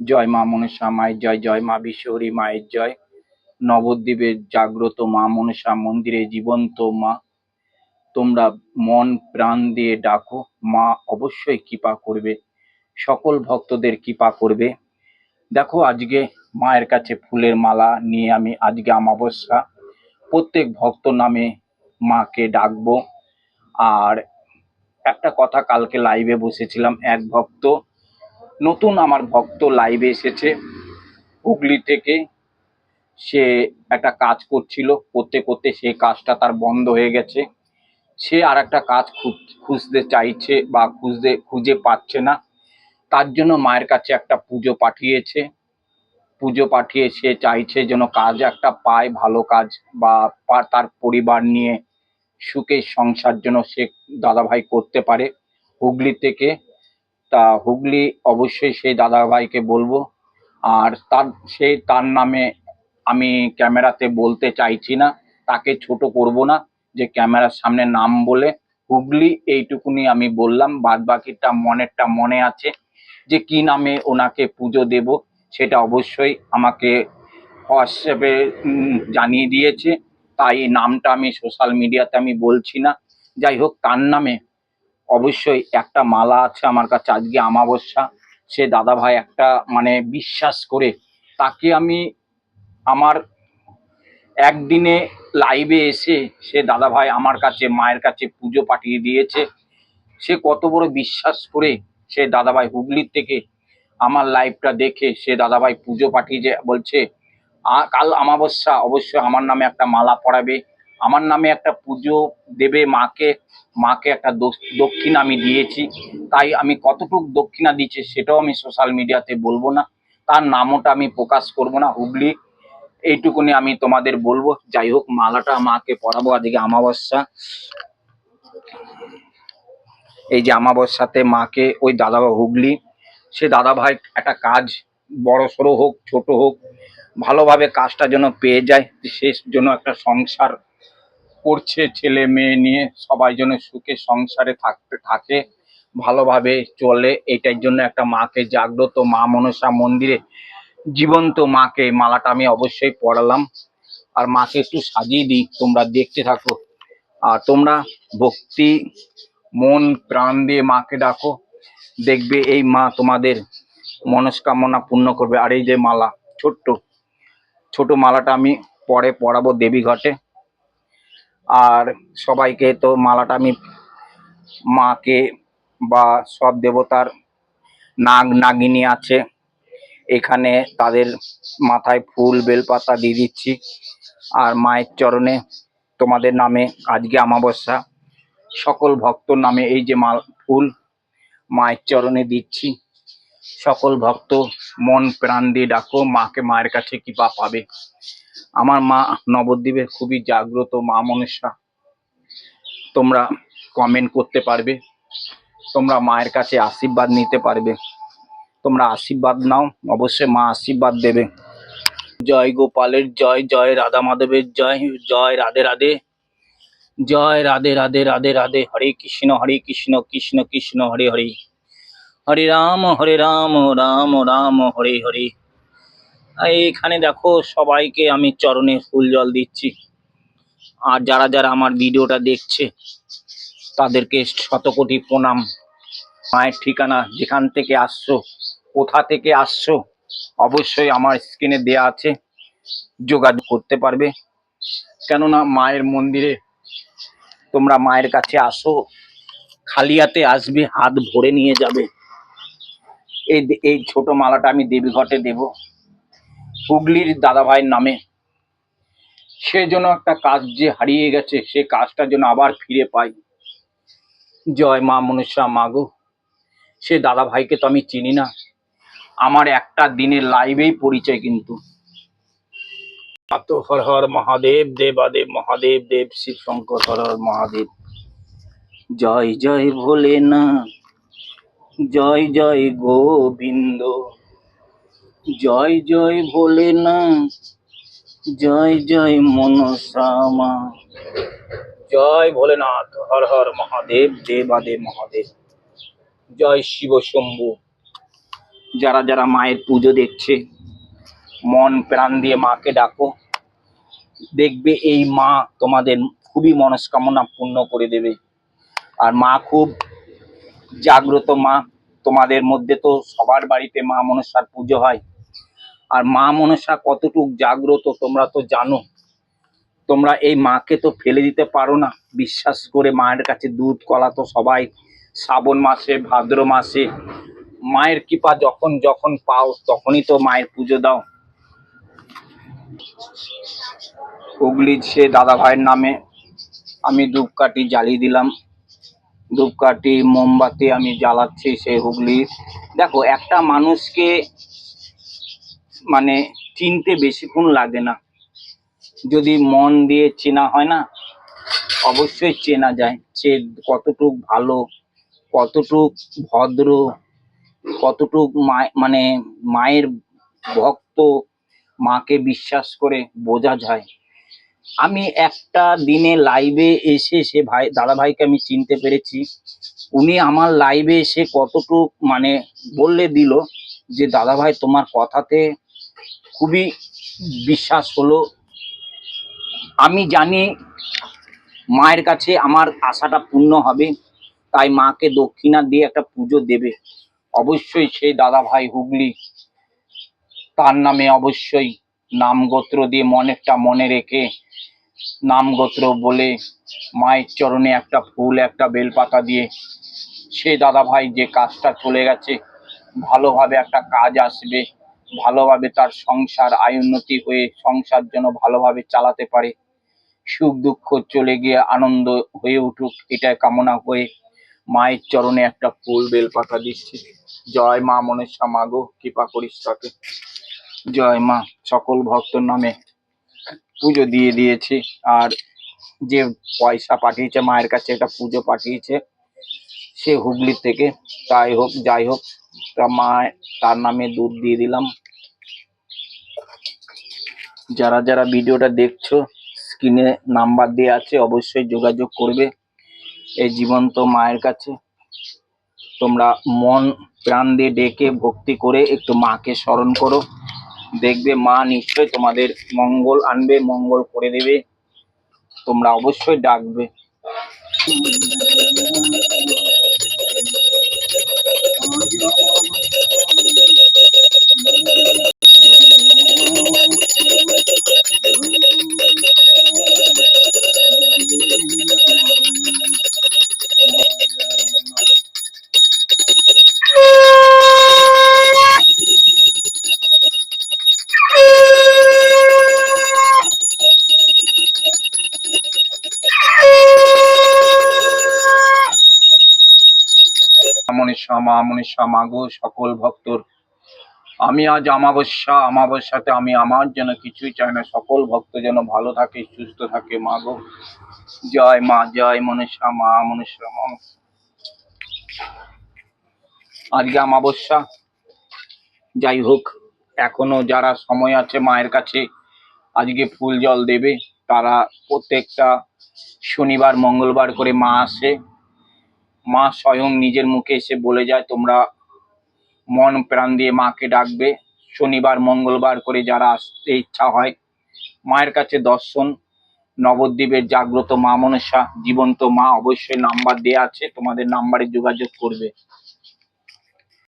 জয় মা মনসা মায়ের জয় জয় মা বিশ্বহরী মায়ের জয়। নবদ্বীপের জাগ্রত মা মনসা মন্দিরে জীবন্ত মা। তোমরা মন প্রাণ দিয়ে ডাকো, মা অবশ্যই কৃপা করবে। সকল ভক্তদের কৃপা করবে। দেখো আজকে মায়ের কাছে ফুলের মালা নিয়ে আমি আজকে অমাবস্যা। প্রত্যেক ভক্ত নামে মাকে ডাকবো। আর একটা কথা কালকে লাইভে বসেছিলাম, এক ভক্ত নতুন আমার ভক্ত লাইভে এসেছে। হুগলি থেকে সে একটা কাজ করছিল, করতে করতে সেই কাজটা তার বন্ধ হয়ে গেছে। সে আর একটা কাজ খুঁজ- খুঁজতে চাইছে বা খুঁজতে, খুঁজে পাচ্ছে না। তার জন্য মায়ের কাছে একটা পুজো পাঠিয়েছে। পুজো পাঠিয়ে সে চাইছে যেন কাজ একটা পায়, ভালো কাজ বা তার পরিবার নিয়ে সুখে সংসার যেন সে দাদাভাই করতে পারে। হুগলি থেকে তা হুগলি অবশ্যই সেই দাদাভাইকে বলব। আর তার, সে তার নামে আমি ক্যামেরাতে বলতে চাইছি না, তাকে ছোট করব না যে ক্যামেরার সামনে নাম বলে। হুগলি এইটুকুনি আমি বললাম বাদ বাকিটা মনেরটা মনে আছে যে কি নামে ওনাকে পুজো দেব, সেটা অবশ্যই আমাকে হোয়াটসঅ্যাপে জানিয়ে দিয়েছে। তাই নামটা আমি সোশ্যাল মিডিয়াতে আমি বলছি না। যাই হোক, তার নামে অবশ্যই একটা মালা আছে আমার কাছে আজকে আমাবস্যা সে দাদা ভাই একটা মানে বিশ্বাস করে তাকে আমি আমার একদিনে লাইভে এসে সে দাদা ভাই আমার কাছে, মায়ের কাছে পুজো পাঠিয়ে দিয়েছে। সে কত বড় বিশ্বাস করে সে দাদাভাই হুগলির থেকে আমার লাইভটা দেখে সে দাদাভাই পুজো পাঠিয়েছে বলছে কাল আমাবস্যা অবশ্যই আমার নামে একটা মালা পরাবে। আমার নামে একটা পুজো দেবে মাকে মাকে একটা দক্ষিণা আমি দিয়েছি। তাই আমি কতটুকু দক্ষিণা দিচ্ছে সেটাও আমি সোশ্যাল মিডিয়াতে বলব না। তার নামটা আমি প্রকাশ করব না, হুগলি। এইটুকুনি আমি তোমাদের বলব। যাই হোক, মালাটা মাকে পরাবো আজকে আমাবস্যা এই যে আমাবস্যাতে মাকে, ওই দাদা হুগলি। সে দাদা ভাই একটা কাজ, বড় সড়ো হোক, ছোট হোক, ভালোভাবে কাজটা যেন পেয়ে যায় সে জন্য একটা সংসার করছে ছেলে মেয়ে নিয়ে, সবাই যেন সুখে সংসারে থাকতে থাকে, ভালোভাবে চলে। এটার জন্য একটা মাকে জাগ্রত মা মনসা মন্দিরে জীবন্ত মাকে মালাটা আমি অবশ্যই পড়ালাম আর মাকে একটু সাজিয়ে দিই, তোমরা দেখতে থাকো। আর তোমরা ভক্তি, মন, প্রাণ দিয়ে মাকে ডাকো। দেখবে এই মা তোমাদের মনস্কামনা পূর্ণ করবে। আর এই যে মালা, ছোট্ট, ছোট মালাটা আমি পরে পড়াবো দেবী ঘটে আর সবাইকে তো মালাটা আমি মাকে বা সব দেবতার নাগ নাগিনী আছে। এখানে তাদের মাথায় ফুল, বেলপাতা দিয়ে দিচ্ছি। আর মায়ের চরণে তোমাদের নামে আজকে আমাবস্যা সকল ভক্ত নামে এই যে মাল, ফুল মায়ের চরণে দিচ্ছি। সকল ভক্ত মন প্রাণ দিয়ে ডাকো, মাকে মায়ের কাছে কৃপা পাবে। আমার মা নবদ্বীপের খুবই জাগ্রত মা মনসা তোমরা কমেন্ট করতে পারবে। তোমরা মায়ের কাছে আশীর্বাদ নিতে পারবে। তোমরা আশীর্বাদ নাও, অবশ্যই মা আশীর্বাদ দেবে। জয় গোপালের জয় জয় রাধা মাধবের জয় জয় রাধে রাধে। জয় রাধে রাধে রাধে রাধে। হরে কৃষ্ণ হরে কৃষ্ণ কৃষ্ণ কৃষ্ণ, হরে হরে। হরে রাম হরে রাম রাম রাম, হরে হরে। এইখানে দেখো সবাইকে আমি চরণে ফুল জল দিচ্ছি। আর যারা যারা আমার ভিডিওটা দেখছে, তাদেরকে শতকোটি প্রণাম। মায়ের ঠিকানা, যেখান থেকে আসছো, কোথা থেকে আসছো, অবশ্যই আমার স্ক্রিনে দেয়া আছে, যোগাযোগ করতে পারবে। কেননা মায়ের মন্দিরে তোমরা মায়ের কাছে আসো খালি হাতে আসবে, হাত ভরে নিয়ে যাবে। এই এই ছোট মালাটা আমি দেবী ঘটে দেব। হুগলির দাদা ভাইয়ের নামে। সে যেন একটা কাজ যে হারিয়ে গেছে, সে কাজটা যেন আবার ফিরে পাই। জয় মা মনুষ্যা মাগো সে দাদা ভাইকে তো আমি চিনি না। আমার একটা দিনের লাইভেই পরিচয় কিন্তু। এত হর হর মহাদেব, দেবাদেব, মহাদেব, দেব, শিব শঙ্কর, হর হর মহাদেব। জয় জয় ভোলেনাথ, জয় জয় গোবিন্দ। জয় জয় ভোলেনাথ জয় জয় মনসামা। জয় ভোলেনাথ হর হর মহাদেব দেবাদেব মহাদেব। জয় শিব শম্ভু। যারা যারা মায়ের পুজো দেখছে মন প্রাণ দিয়ে মাকে ডাকো। দেখবে এই মা তোমাদের খুবই মনস্কামনা পূর্ণ করে দেবে। আর মা খুব জাগ্রত মা। তোমাদের মধ্যে তো সবার বাড়িতে মা মনসার পুজো হয়। আর মা মনসা কতটুক জাগ্রত তোমরা তো জানো। তোমরা এই মাকে তো ফেলে দিতে পারো না। বিশ্বাস করে মায়ের কাছে দুধ, কলা তো সবাই শ্রাবণ মাসে, ভাদ্র মাসে। মায়ের কৃপা যখন যখন পাও, তখনই তো মায়ের পুজো দাও। হুগলির সে দাদা ভাইয়ের নামে আমি ধূপকাঠি জ্বালিয়ে দিলাম। ধূপকাঠি, মোমবাতি আমি জ্বালাচ্ছি সে হুগলির। দেখো, একটা মানুষকে মানে চিনতে বেশিক্ষণ লাগে না। যদি মন দিয়ে চেনা হয় না, অবশ্যই চেনা যায় সে কতটুক ভালো, কতটুক ভদ্র, কতটুক মানে মায়ের ভক্ত, মাকে বিশ্বাস করে বোঝা যায়। আমি একটা দিনে লাইভে এসে সে ভাই দাদা ভাইকে আমি চিনতে পেরেছি। উনি আমার লাইভে এসে কতটুক মানে বললে দিল যে দাদা ভাই তোমার কথাতে খুবই বিশ্বাস হলো। আমি জানি মায়ের কাছে আমার আশাটা পূর্ণ হবে, তাই মাকে দক্ষিণা দিয়ে একটা পুজো দেবে। অবশ্যই সেই দাদা ভাই হুগলি, তার নামে অবশ্যই নাম গোত্র দিয়ে মনেরটা মনে রেখে নাম গোত্র বলে মায়ের চরণে একটা ফুল, একটা বেলপাতা দিয়ে সে দাদা ভাই যে কাজটা চলে গেছে, ভালোভাবে একটা কাজ আসবে। ভালোভাবে তার সংসার আয় উন্নতি হয়ে সংসার যেন ভালোভাবে চালাতে পারে। সুখ দুঃখ চলে গিয়ে আনন্দ হয়ে উঠুক এটা কামনা হয়ে মায়ের চরণে একটা ফুল বেলপাতা দিচ্ছি। জয় মা মনসা মাগো, কৃপা করিস তাকে। জয় মা, সকল ভক্তর নামে পুজো দিয়ে দিয়েছি। আর যে পয়সা পাঠিয়েছে, মায়ের কাছে একটা পুজো পাঠিয়েছে, সে হুগলি থেকে। তাই হোক, যাই হোক, তা মা, তার নামে দুধ দিয়ে দিলাম। যারা যারা ভিডিওটা দেখছ স্ক্রিনে নাম্বার দেওয়া আছে, অবশ্যই যোগাযোগ করবে। এই জীবন্ত মায়ের কাছে। তোমরা মন, প্রাণ দিয়ে ডেকে ভক্তি করে একটু মাকে স্মরণ করো। দেখবে মা নিশ্চয় তোমাদের মঙ্গল আনবে, মঙ্গল করে দেবে। তোমরা অবশ্যই ডাকবে। মনীষা মা মনীষা মাগো সকল ভক্তর আমি আজ অমাবস্যা অমাবস্যাতে আমি আমার যেন কিছুই চাই না। সকল ভক্ত যেন ভালো থাকে, সুস্থ থাকে। মা গো, জয় মা, জয় মনীষা, মা মনীষা, মা আজকে অমাবস্যা যাই হোক, এখনও যারা সময় আছে মায়ের কাছে, আজকে ফুল জল দেবে। তারা প্রত্যেকটা শনিবার, মঙ্গলবার করে মা আসে। মা স্বয়ং নিজের মুখে এসে বলে যায়, তোমরা মন প্রাণ দিয়ে মাকে ডাকবে। শনিবার, মঙ্গলবার করে যারা আসতে ইচ্ছা হয়, মায়ের কাছে দর্শন, নবদ্বীপের জাগ্রত মা মনসা, জীবন্ত মা অবশ্যই নাম্বার দেয়া আছে, তোমাদের নাম্বারে যোগাযোগ করবে।